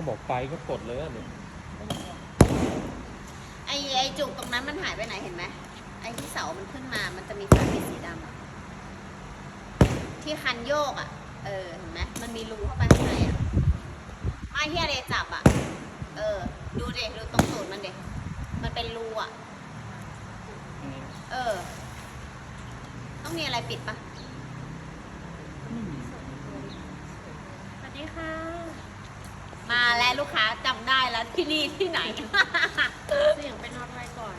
เขาบอกไปก็กดเลยอะเนี่ยไอไอจุกตรงนั้นมันหายไปไหนเห็นไหมไอที่เสามันขึ้นมา มันจะมีฝาปิดสีดำอะที่คันโยกอะเออเห็นไหมมันมีรูเข้าไปข้างในอะไม้ที่อะไรจับอะเออ ดูเด็ดูตรงสูตรมันเด็มันเป็นรูอะเออ ต้องมีอะไรปิดปะสวัสดีค่ะ มาแล้วลูกค้าจำได้แล้วที่นี่ที่ไหน เสียงเป็นน็อตไว้ก่อน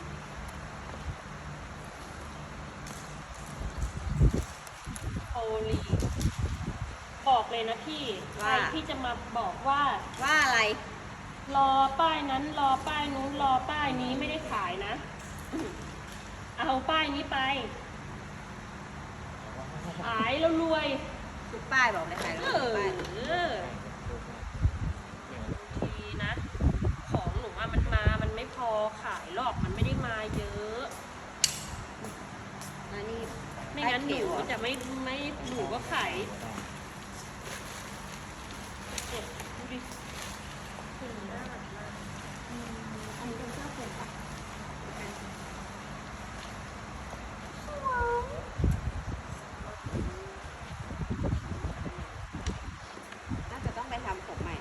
โอลีบอกเลยนะพี่ใครว่า ที่จะมาบอกว่า ว่าอะไร รอป้ายนั้น รอป้ายนู้น รอป้ายนี้ไม่ได้ขายนะ เอาป้ายนี้ไป ขายแล้วรวย ทุกป้ายบอกเลยใครเอรู้อป้ายทีนะ ของหนูว่ามันมา มันไม่พอ ขายหรอกมันไม่ได้มาเยอะมานี่ไม่งั้นหนูจะไม่ไม่หนูก็ขายเนี่ยดูดิสีน่ารักมาก อันนี้เป็นเสื้อผมปะน่าจะต้องไปทำผมใหม่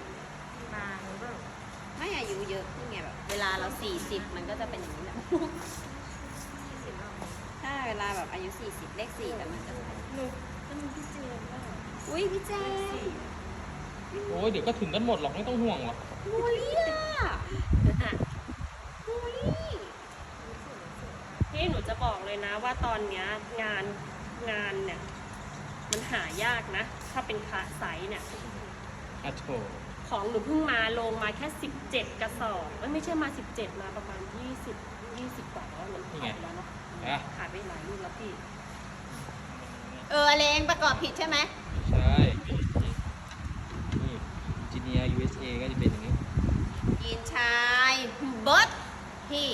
มาหรือเปล่า ไม่อายุเยอะขึ้นไงแบบ เวลาเรา 40 มัน ก็จะเป็นอย่างนี้แหละถ้าเวลาแบบอายุ 40 เลข4แต่มันจะหนูมันมีพี่เจมส์ป่ะอุ้ยพี่แจ๊สี่โอ้ยเดี๋ยวก็ถึงกันหมดหรอกไม่ต้องห่วงหรอกโมลี่อะโมลี่พี่หนูจะบอกเลยนะว่าตอนเนี้ยงานงานเนี่ย มันหายากนะ ถ้าเป็นคาไซส์เนี่ยอะโถ ของหนูเพิ่งมาลงมาแค่ 17 กระสอบเอ้ยไม่ใช่มา 17 มาประมาณ 20 20กว่าแล้วมันขายไปแล้วเนาะอะขายไปหลายลูกแล้วพี่เอออะไรเองประกอบผิดใช่ไหมใช่นี่จีเนีย USA ก็จะเป็นอย่างนี้ยีนชายเบิร์ดพี่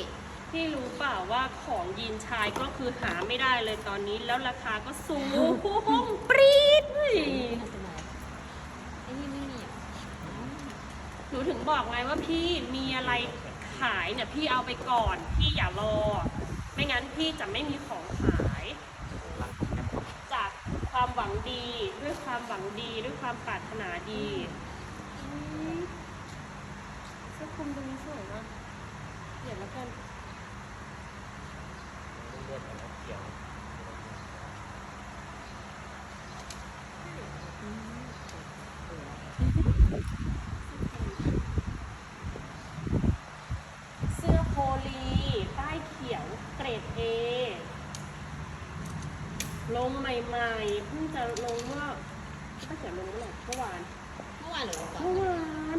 พี่รู้เปล่าว่าของยีนชายก็คือหาไม่ได้เลยตอนนี้แล้วราคาก็สูงปรี๊ดเฮ้ย ไอ้นี่ไม่มีอะ ห นูถึงบอกไงว่าพี่มีอะไรขายเนี่ยพี่เอาไปก่อน พี่อย่ารอ ไม่งั้นพี่จะไม่มีของขาย จากความหวังดีด้วยความหวังดีด้วยความปรารถนาดีเสื้อคลุมตรงนี้สวยมากเดี๋ยวแล้วกัน เสื้อโพลีป้ายเขียวเกรด A ลงใหม่ๆเพิ่งจะลงเมื่อป้ายเขียวลงเมื่อไหร่เมื่อวาน เมื่อวานหรือวันก่อน เมื่อวาน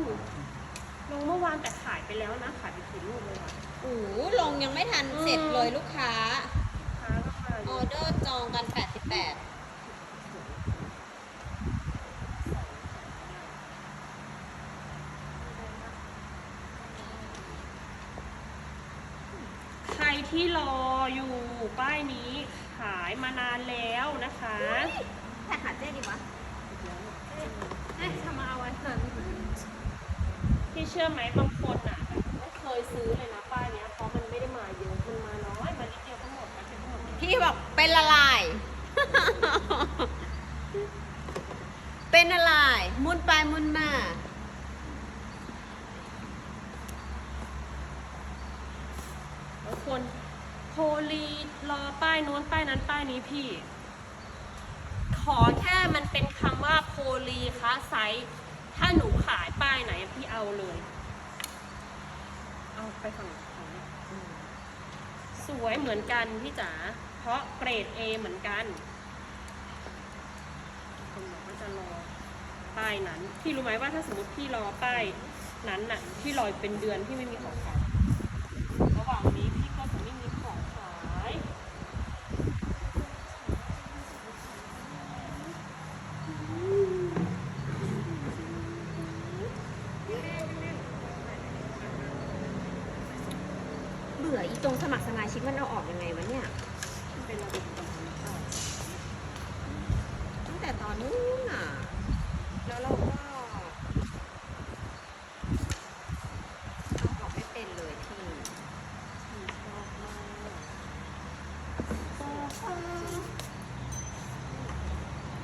ลงเมื่อวานแต่ขายไปแล้วนะ ขายไปกี่ลูกเลยอะ โอ้โหลงยังไม่ทันเสร็จเลยลูกค้า ค้าก็มา ออยู่อเดอร์จองกัน 88 ใครที่รออยู่ป้ายนี้ขายมานานแล้วนะคะ แต่หาเจ๊ดีวะเอ๊ะทำมาเอาไว้ก่อนพี่เชื่อไหมบางคนอะแบบไม่เคยซื้อเลยนะป้ายเนี้ยเพราะมันไม่ได้มาเยอะมันมาน้อยมานิดเดียวก็หมดมาเสร็จก็หมดเลยพี่บอก เป็นละลาย เป็นอะไรมุนไปมุนมา คนโพลีรอป้ายนู้นป้ายนั้นป้ายนี้พี่ ขอแค่มันเป็นคำว่าโพลีค้าไซส์ถ้าหนูขายป้ายไหนพี่เอาเลย เอาไปฝั่งนี้สวยเหมือนกันพี่จ๋าาะเกรด A เหมือนกันคนบอกว่าจะรอป้ายนั้น พี่รู้ไหมว่าถ้าสมมติพี่รอป้ายนั้นน่ะพี่รอเป็นเดือนพี่ไม่มีของขายระหว่างนี้พี่ก็จะไม่มีของขายเบื่ออีตรงสมัครสมาชิกมันเอาออกยังไงวะเนี่ย ป็นระเบตั้งแต่ตอนนู้นอะ แล้วเราก็เอาออกไม่เป็นเลยที่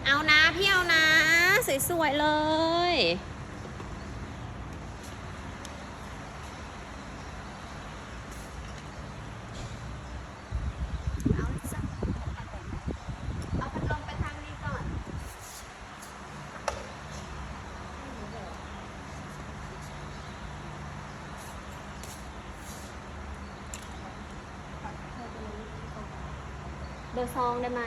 เอานะพี่เอานะ สวยๆเลย อร์ซองได้ไหม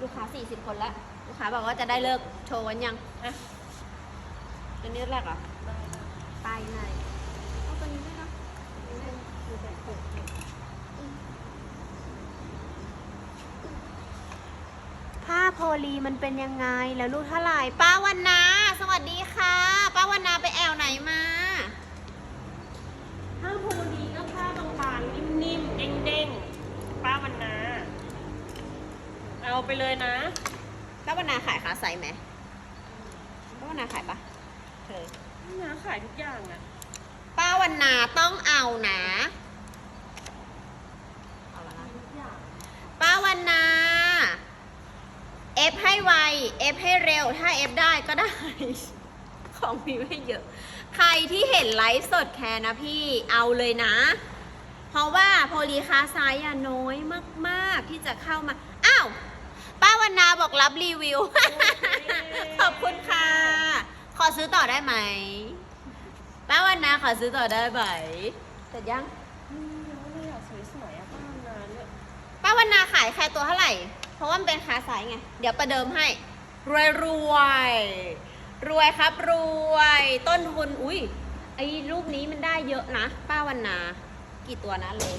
ลูกค้า 40 คนแล้วลูกค้าบอกว่าจะได้เลิกโชว์วันยังอะตัวนี้แรกเหรอปลายในเอาตัวนี้ด้วยเนาะผ้าโพลีมันเป็นยังไงแล้วลูกเท่าไหร่ป้าวันนา สวัสดีค่ะ ป้าวันนาไปแอวไหนมาผ้าโพลีก็ผ้าบางๆ นิ่มๆ เด้งๆ ป้าวันนา เอา ไปเลยนะป้าวันนาขายขาใสไหมป้าวันนาขายปะเคยนาขายทุกอย่างอะป้าวันนาต้องเอานะเอาละนะทุกอย่างป้าวันนา เอฟให้ไว เอฟให้เร็ว ถ้าเอฟได้ก็ได้ ของมีไม่เยอะ ใครที่เห็นไลฟ์สดแคร์นะพี่เอาเลยนะ เพราะว่าโพลีคาไซด์อะน้อยมาก ๆ ที่จะเข้ามาอ้า วป้าวันนาบอกรับรีวิว ขอบคุณค่ะ ขอซื้อต่อได้ไหมป้าวันนาขอซื้อต่อได้ไหมเสร็จยังอืมเยอะเลยอะสวยๆอะป้าวันนาเนี่ยป้าวันนาขายแค่ตัวเท่าไหร่ เพราะว่ามันเป็นคาไซส์ไง เดี๋ยวประเดิมให้ รวยรวยรวยครับรวย ต้นทุน อุ้ยไอ้ลูกนี้มันได้เยอะนะ ป้าวันนา กี่ตัวนะเลย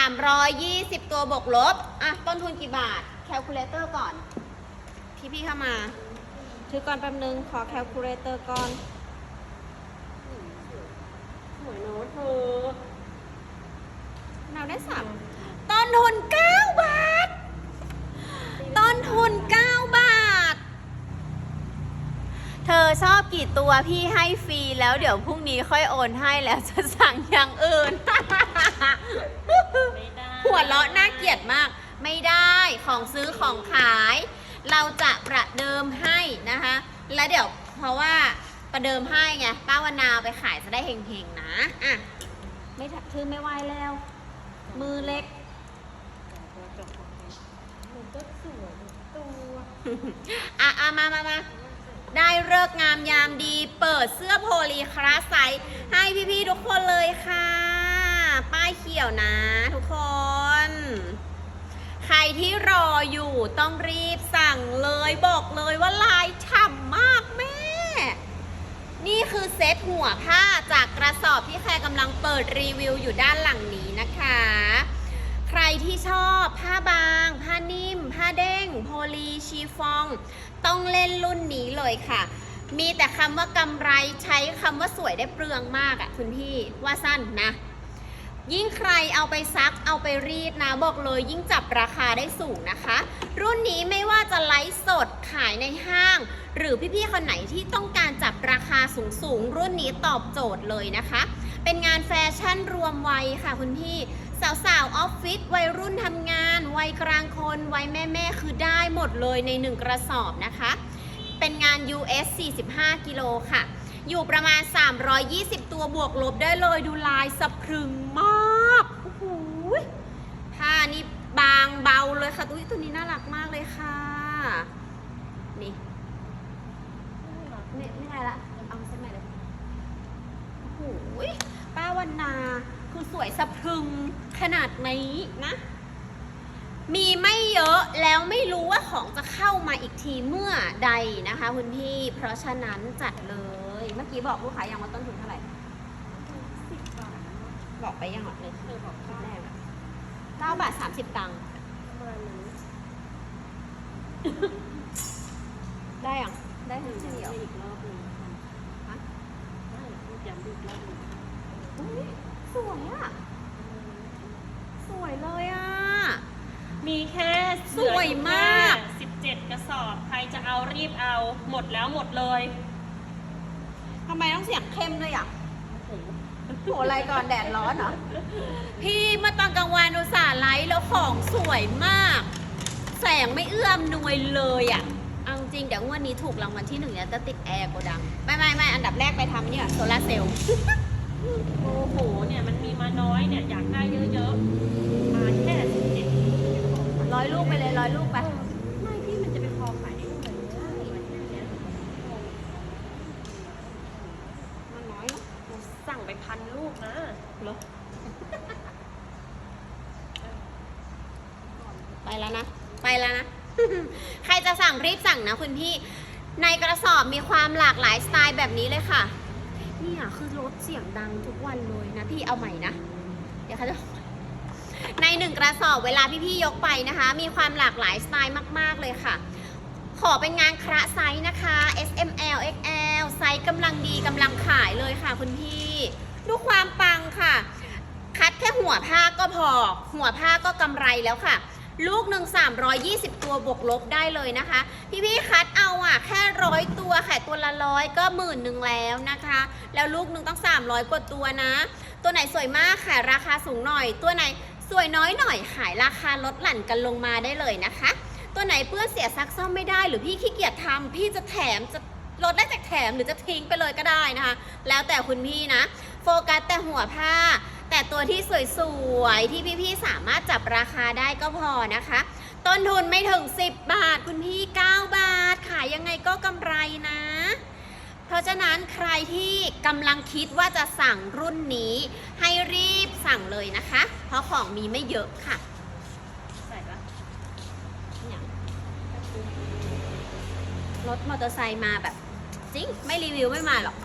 320 ตัวบวกลบ อะ ต้นทุนกี่บาท แคลคูลเลเตอร์ก่อน พี่ๆเข้ามา ถือก่อนแป๊บนึง ขอแคลคูลเลเตอร์ก่อนสวยเนอะเธอเราได้สามต้นทุน 9 บาท ต้นทุน 9 บาท เธอชอบกี่ตัวพี่ให้ฟรีแล้วเดี๋ยวพรุ่งนี้ค่อยโอนให้แล้วจะสั่งอย่างอื่นไม่ได้ หัวเราะน่าเกลียดมาก ไม่ได้ของซื้อของขาย เราจะประเดิมให้นะคะ แล้วเดี๋ยวเพราะว่าประเดิมให้ไงป้าวนาเอาไปขายจะได้เฮงๆนะอะไม่ถักคือไม่ไหวแล้ว มือเล็กมันก็สวยตัวอะอะมามามาได้เลิกษ์งามยามดี เปิดเสื้อโพลีคลาสไซส์ให้พี่ๆทุกคนเลยค่ะ ป้ายเขียวนะ ครที่รออยู่ต้องรีบสั่งเลยบอกเลยว่าลายฉ่ำมากแม่ นี่คือเซตหัวผ้าจากกระสอบที่แครกำลังเปิดรีวิวอยู่ด้านหลังนี้นะคะ ใครที่ชอบผ้าบาง ผ้านิ่ม ผ้าเด้ง โพลีชีฟอง ต้องเล่นรุ่นนี้เลยค่ะมีแต่คำว่ากำไรใช้คำว่าสวยได้เปลืองมากอะ่ะคุณพี่ว่าสั้นนะ ยิ่งใครเอาไปซักเอาไปรีดนะบอกเลยยิ่งจับราคาได้สูงนะคะ รุ่นนี้ไม่ว่าจะไลฟ์สดขายในห้าง หรือพี่ๆคนไหนที่ต้องการจับราคาสูงๆ รุ่นนี้ตอบโจทย์เลยนะคะ เป็นงานแฟชั่นรวมวัยค่ะคุณพี่สาวๆออฟฟิศวัยรุ่นทำงาน วัยกลางคน วัยแม่ๆคือได้หมดเลยในหนึ่งกระสอบนะคะ เป็นงาน US 45 กิโลค่ะ อยู่ประมาณ 320 ตัวบวกลบได้เลยดูลายสะพรึงมากโอ้โหยผ้านี่บางเบาเลยค่ะตัวตัวนี้น่ารักมากเลยค่ะ นี่ไม่ไม่ได้ละเอาเส้นใหม่เลยโอ้โหยป้าวันนาคือสวยสะพรึงขนาดนี้นะ มีไม่เยอะแล้วไม่รู้ว่า ของจะเข้ามาอีกทีเมื่อใดนะคะคุณพี่ เพราะฉะนั้นจัดเลย เมื่อกี้บอกลูกค้ายังว่าต้นทุนเท่าไหร่สิบบาทบอกไปยังหรอเลยเธอบอกคลิป้าปแรกอะเก้าบาทสามสิบตังค์ประมาณนี้ได้ยังได้ทั้งเฉลี่ยอีกรอบหนึงฮะได้พูดย้ำอีกรอบหนึงอุ๊ยสวยอะสวยเลยอะ มีแค่สวยมากสิบเจ็ดกระสอบ ใครจะเอารีบเอา หมดแล้วหมดเลยทำไมต้องเสียงเข้มด้วยอะโอ้โหโหอะไรก่อนแดดร้อนเหรอ พี่เมื่อตอนกลางวันอุตส่าห์ไลฟ์แล้วของสวยมาก แสงไม่เอื้อมหน่วยเลยอะ่ะเอาจริงเดี๋ยวงวดนี้ถูกรางวัลที่หนึ่งเนี่ยจะติดแอร์โกดัง ไม่ไม่ไม่อันดับแรกไปทำเนี่ยโซลาร์เซลล์ โอ้โห เนี่ยมันมีมาน้อยเนี่ย อยากได้เยอะๆ อยลูกไปเลยร้อยลูกไป ไม่พี่มันจะไปพอขายได้ยังไงเนี่ยมันแค่เนี้ยมันน้อยเนอะหนูสั่งไปพันลูกนะเหรอ ไปแล้วนะ ไปแล้วนะ ใครจะสั่งรีบสั่งนะคุณพี่ ในกระสอบมีความหลากหลายสไตล์แบบนี้เลยค่ะ เนี่ยคือรถเสียงดังทุกวันเลยนะพี่เอาใหม่นะ เดี๋ยวเขาจะ ในหนึ่งกระสอบเวลาพี่ๆยกไปนะคะ มีความหลากหลายสไตล์มาก ๆ เลยค่ะ ขอเป็นงานคระไซส์นะคะ S M L X L ไซส์กำลังดีกำลังขายเลยค่ะคุณพี่ดูความปังค่ะ คัดแค่หัวผ้าก็พอ หัวผ้าก็กำไรแล้วค่ะลูกหนึ่ง320 ตัวบวกลบได้เลยนะคะ พี่ๆคัดเอาอะ แค่ร้อยตัวขายตัวละร้อยก็หมื่นหนึ่งแล้วนะคะ แล้วลูกหนึ่งต้อง 300 กว่าตัวนะ ตัวไหนสวยมากขายราคาสูงหน่อย ตัวไหน สวยน้อยหน่อยขายราคาลดหลั่นกันลงมาได้เลยนะคะ ตัวไหนเปื้อนเสียซักซ่อมไม่ได้ หรือพี่ขี้เกียจทำพี่จะแถมจะลดได้จากแถมหรือจะทิ้งไปเลยก็ได้นะคะ แล้วแต่คุณพี่นะ โฟกัสแต่หัวผ้า แต่ตัวที่สวยๆที่พี่ๆสามารถจับราคาได้ก็พอนะคะ ต้นทุนไม่ถึง 10 บาทคุณพี่ 9 บาท ขายยังไงก็กำไรนะ เพราะฉะนั้นใครที่กำลังคิดว่าจะสั่งรุ่นนี้ ให้รีบสั่งเลยนะคะ เพราะของมีไม่เยอะค่ะรถมอเตอร์ไซค์มาแบบจริง ไม่รีวิวไม่มาหรอก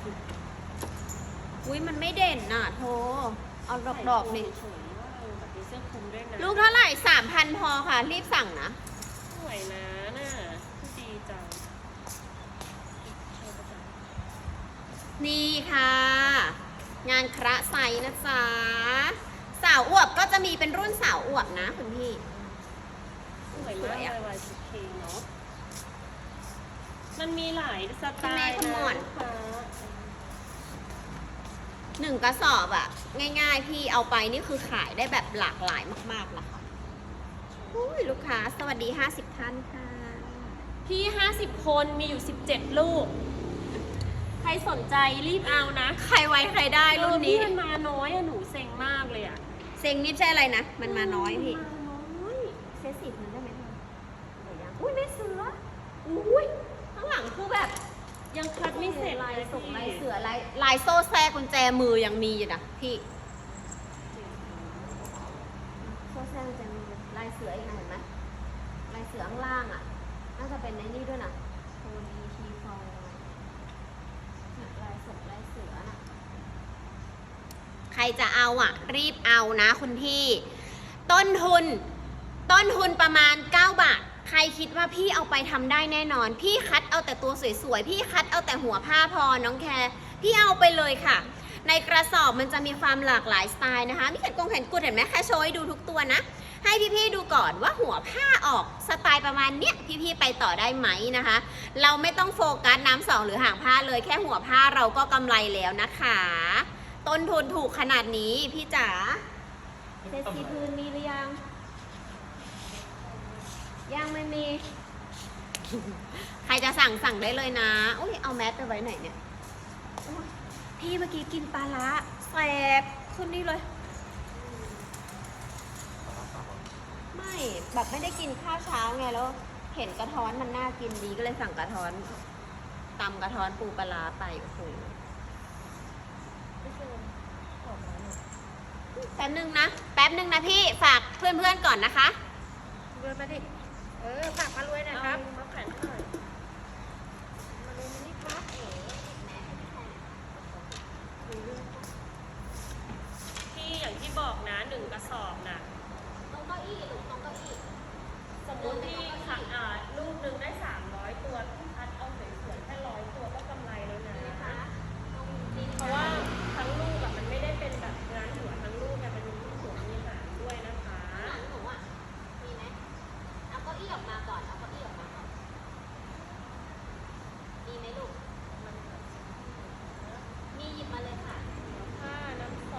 อุ้ยมันไม่เด่นน่ะโทเอาดอกดอกๆดิเฉยๆว่ลูกเท่าไหร่สามพันพอค่ะ รีบสั่งนะ สวยนะน่ะดีจังใช่ปะจ๊ะ นี่ค่ะ งานคระไซนะจ๊ะสาวอวบก็จะมีเป็นรุ่นสาวอวบนะคุณพี่สวยสมาวยกอะเลย Y2K เนาะมันมีหลายสไตคุณแม่ล์คุณนะหมอนลูกค้าหนึ่งกระสอบอะง่ายๆพี่เอาไปนี่คือขายได้แบบหลากหลายมากๆนะคะอุ้ยลูกค้าสวัสดี 50ท่านค่ะ พี่ 50 คนมีอยู่ 17 ลูกใครสนใจรีบเอานะใครไว้ใครได้รุ่นนี้เออพี่มันมาน้อยอะหนูเซ็งมากเลยอะเซ็งนี่ใช่อะไรนะ มันมาน้อยพี่มันมาน้อยเซตสิบมันได้ไหมคะเดี๋ยวยังอุ้ยไม่เสืออุ้ยข้างหลังคือแบบ ยังคัดไม่เสร็จลายเลยส่งพี่ลายเสือลายลายโซ่แทรกกุญแจมือยังมีอยู่นะพี่โซ่แทรกกุญแจมือลายเสืออีกนะเห็นไหมลายเสือข้างล่างอะ น่าจะเป็นในนี่ด้วยนะโทดีทีฟองลายส่งลายเสือน่ะ ใครจะเอาอะรีบเอานะคุณพี่ ต้นทุน ต้นทุนประมาณ 9 บาท ใครคิดว่าพี่เอาไปทำได้แน่นอน พี่คัดเอาแต่ตัวสวยๆ พี่คัดเอาแต่หัวผ้าพอน้องแคร์พี่เอาไปเลยค่ะ ในกระสอบมันจะมีความหลากหลายสไตล์นะคะ มีแขนกงแขนกุดเห็นไหมแค่โชว์ให้ดูทุกตัวนะ ให้พี่ๆดูก่อนว่าหัวผ้าออกสไตล์ประมาณเนี้ยพี่ๆไปต่อได้ไหมนะคะ เราไม่ต้องโฟกัสน้ำสองหรือหางผ้าเลยแค่หัวผ้าเราก็กำไรแล้วนะคะ ต้นทุนถูกขนาดนี้พี่จ๋าเซตซีพื้นมีหรือยัง ยังไม่มี ใครจะสั่งสั่งได้เลยนะอุ้ยเอาแมสไปไว้ไหนเนี่ยโอ๊ยพี่เมื่อกี้กินปลาละแสบขึ้นนี่เลย ไม่แบบไม่ได้กินข้าวเช้าไงแล้ว เห็นกระท้อนมันน่ากินดีก็เลยสั่งกระท้อนตำกระท้อนปูปลาร้าไปโอ้โห แป๊บนึงนะ แป๊บนึงนะพี่ ฝากเพื่อนๆก่อนนะคะ รวยมาดิ เออฝากมารวยหนะครับ เอามาแขวนหน่อย มารวยมานี่ครับเอ๋ พี่อย่างที่บอกนะหนึ่งกระสอบนะ ตรงเก้าอี้หรือตรงเก้าอี้ สมมติที่ขังอ่าลูกหนึ่งได้ 300 ตัวพี่คัดเอาสวยๆแค่ร้อยตัวก็กำไรแล้วนะ เพราะว่าทั้งลูกอะมันไม่ได้เป็นแบบงานหัวทั้งลูกแต่มันมีหัวมีหางด้วยนะคะ หลังหนูอะ มีไหมเอาเก้าอี้ออกมาก่อน เอาเก้าอี้ออกมาก่อน มีไหมลูก มีหยิบมาเลยค่ะ ผ้าน้ำใส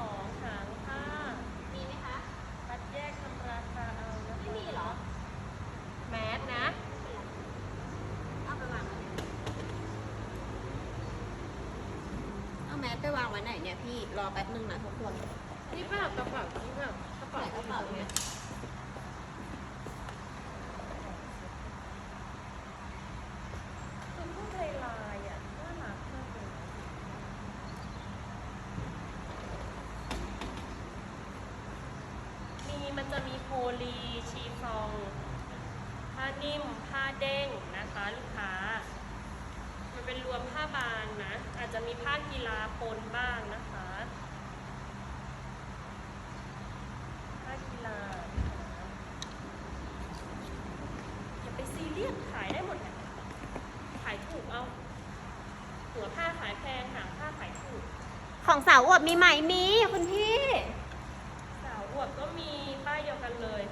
ทไป ไว้ไหนเนี่ยพี่รอแป๊บนึงนะทุกคนนี่แบบกระเป๋านี่แบบกระเป๋าไหนกระเป๋าเนี่ยคือพวกลายลายๆอะน่ารักมากเลยมีมันจะมีโพลีชีฟองผ้านิ่มผ้าเด้งนะคะลูกค้า มันเป็น รวมผ้าบางนะ อาจจะมีผ้ากีฬาปนบ้างนะคะ ผ้ากีฬานะคะอย่าไปซีเรียสขายได้หมดแหละขายถูกเอา หัวผ้าขายแพงหางผ้าขายถูก ของสาวอวบมีไหมมีคุณพี่ สาวอวบก็มีป้ายเดียวกันเลย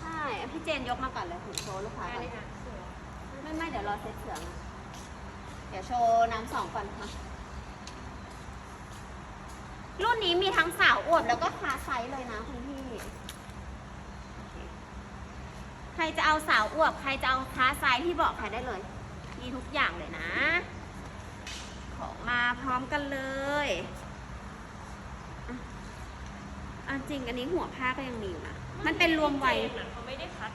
ใช่พี่เจนยกมาก่อนเลยคุณโชว์ลูกค้าอันก่อนนี้ค่ะสวยไม่ไม่เดี๋ยวรอเซตเสือมา เดี๋ยวโชว์น้ำสองก่อนค่ะ รุ่นนี้มีทั้งสาวอวบแล้วก็คาไซส์เลยนะคุณพี่ ใครจะเอาสาวอวบ ใครจะเอาคาไซส์ที่บอกใครได้เลย มีทุกอย่างเลยนะ ของมาพร้อมกันเลยอะจริงอันนี้หัวผ้าก็ยังมีอยู่นะ มันเป็นรวมไวัยเจนอะเขาไม่ได้คัด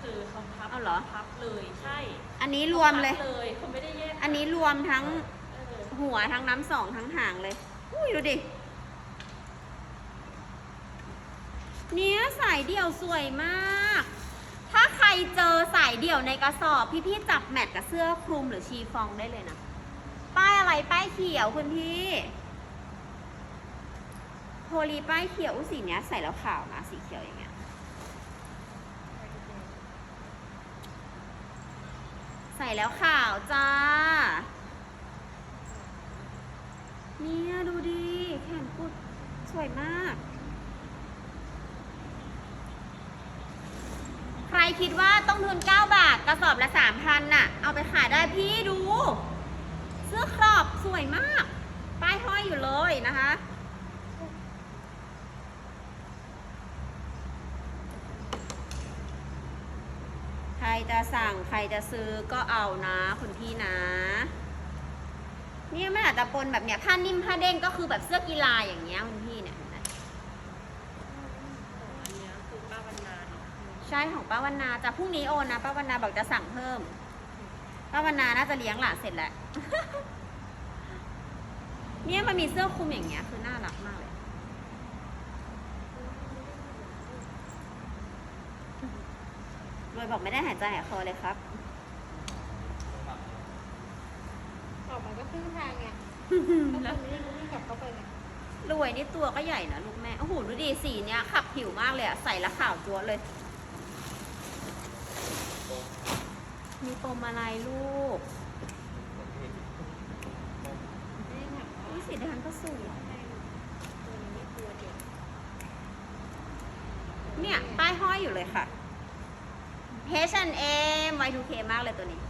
คือเขาพับเอาเหรอ พับเลยใช่อันนี้รวมเลยขาพับเลยเขาไม่ได้แยกอันนี้รวมทั้งเออหัวทั้งน้ำสองทั้งหางเลย อุ้ยดูดิ เนี้ยสายเดี่ยวสวยมาก ถ้าใครเจอสายเดี่ยวในกระสอบพี่ๆจับแมทกับเสื้อคลุมหรือชีฟองได้เลยนะ ป้ายอะไรป้ายเขียวคุณพี่โพลีป้ายเขียวอุ๊ยสีเนี้ยใส่แล้วขาวนะสีเขียวอย่างเงี้ย ใส่แล้วขาวจ้า เนี่ยดูดิ แขนกุดสวยมาก ใครคิดว่าต้องทุน 9 บาท กระสอบละ 3,000น่ะ เอาไปขายได้พี่ดู เสื้อครอบสวยมาก ป้ายห้อยอยู่เลยนะคะ ใคร จะสั่งใครจะซื้อก็เอานะคุณพี่นะ เนี่ยมันอาจจะปนแบบเนี้ยผ้านิ่มผ้าเด้งก็คือแบบเสื้อกีฬาอย่างเงี้ยคุณพี่เนี่ยใช่ของป้าวันนาจะพรุ่งนี้โอนนะป้าวันนาบอกจะสั่งเพิ่มป้าวันนาน่าจะเลี้ยงหลานเสร็จแล้วเนี่ยมันมีเสื้อคลุมอย่างเงี้ยคือน่ารักมากเลยร วยบอกไม่ได้หายใจหายคอเลยครับ ออกมาก็ครึ่งทางไงแล้วคนนี้ยังไม่กลับเข้าไปเลยรวยนี่ตัวก็ใหญ่นะลูกแม่ โอ้โห ดูดิสีเนี้ยขับผิวมากเลยอะใส่แล้วขาวจั๊วะเลย มีปมอะไรลูกนี่ค่ะอุ้ยสีแดงก็สวยตัวนี้ตัวเดียวเนี่ย ป้ายห้อยอยู่เลยค่ะ H&M Y2K มากเลยตัวนี้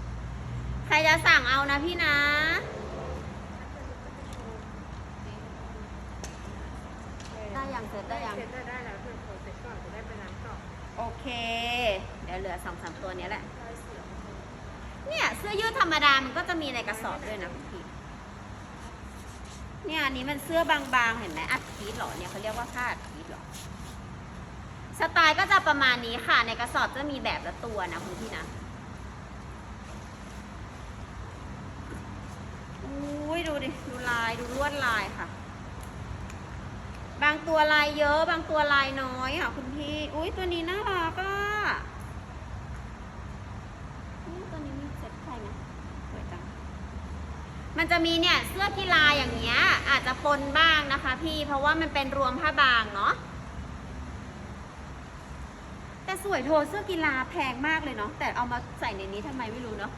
ใครจะสั่งเอานะพี่นะ ได้ยังเสร็จได้ยัง เสร็จได้ได้แล้วเพื่อนโทรเสร็จก่อนจะได้ไปร้านต่อโอเค เดี๋ยวเหลือสองสามตัวนี้แหละ เนี่ยเสื้อยืดธรรมดา มันก็จะมีในกระสอบด้วยนะพี่ เนี่ยอันนี้มันเสื้อบางๆ เห็นไหมอัดพีทหรอเนี่ยเขาเรียกว่าผ้าอัดพีทหรอ สไตล์ก็จะประมาณนี้ค่ะ ในกระสอบจะมีแบบละตัวนะคุณพี่นะอุ้ยดูดิ ดูลายดูลวดลายค่ะ บางตัวลายเยอะ บางตัวลายน้อยอะคุณพี่ อุ้ยตัวนี้น่ารักอะนี่ตัวนี้มีเซ็ตใครนะสวยจัง มันจะมีเนี่ยเสื้อกีฬาอย่างเงี้ย อาจจะปนบ้างนะคะพี่ เพราะว่ามันเป็นรวมผ้าบางเนาะ แต่สวยโทเสื้อกีฬาแพงมากเลยเนาะแต่เอามาใส่ในนี้ทำไมไม่รู้เนาะ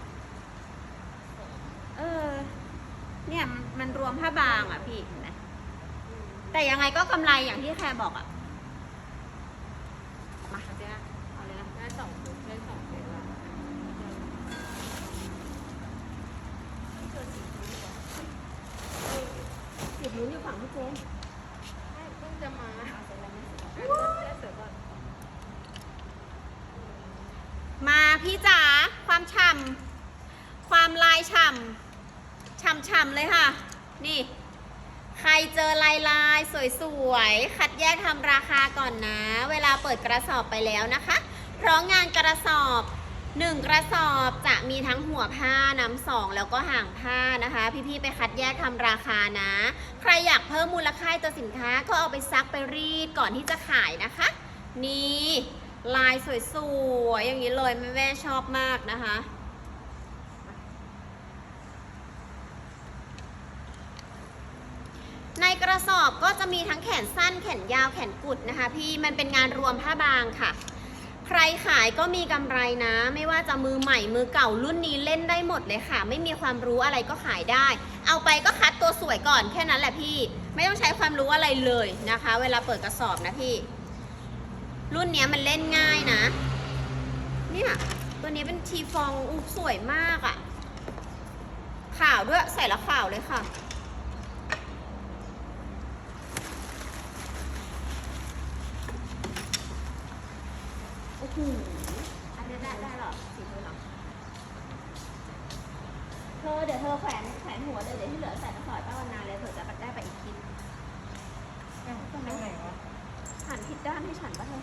เออ เนี่ยมันมันรวมผ้าบางอะพี่เห็นไหมแต่ยังไงก็กำไรอย่างที่แคร์บอกอะ มาเจ๊เอาเลยนะ ได้สองชุดได้สองเซตละ จุดนู้นอยู่ฝั่งพี่เจน ใช่เพิ่งจะมาได้เสร็จก่อน มาพี่จ๋าความฉ่ำความลายฉ่ำฉ่ำๆเลยค่ะ นี่ ใครเจอลายลายสวยๆ คัดแยกทำราคาก่อนนะ เวลาเปิดกระสอบไปแล้วนะคะ เพราะงานกระสอบ1กระสอบจะมีทั้งหัวผ้าน้ำสองแล้วก็ห่างผ้านะคะ พี่ๆไปคัดแยกทำราคานะ ใครอยากเพิ่มมูลค่าตัวสินค้าก็เอาไปซักไปรีดก่อนที่จะขายนะคะ นี่ลายสวยๆอย่างนี้เลยแม่ๆชอบมากนะคะ ในก ระสอบก็จะมีทั้งแขนสั้นแขนยาวแขนกุดนะคะพี่มันเป็นงานรวมผ้าบางค่ะ ใครขายก็มีกำไรนะ ไม่ว่าจะมือใหม่มือเก่ารุ่นนี้เล่นได้หมดเลยค่ะ ไม่มีความรู้อะไรก็ขายได้ เอาไปก็คัดตัวสวยก่อนแค่นั้นแหละพี่ ไม่ต้องใช้ความรู้อะไรเลยนะคะ เวลาเปิดกระสอบนะพี่ รุ่นนี้มันเล่นง่ายนะ เนี่ยตัวนี้เป็นทีฟองอุ๊ยสวยมากอะ่ะ ขาวด้วยใส่แล้วขาวเลยค่ะ โอ้โหอันนี้ได้ได้เหรอสีเธอเหรอเธอเดี๋ยวเธอแขวนแขวนหัวเดี๋ยวเดี๋ยวที่เหลือใส่กระสอบป้าวันนาเลยเธอจะได้ไปอีกทีตรงไหนวะหันผิดด้านให้ฉันป่ะเธอ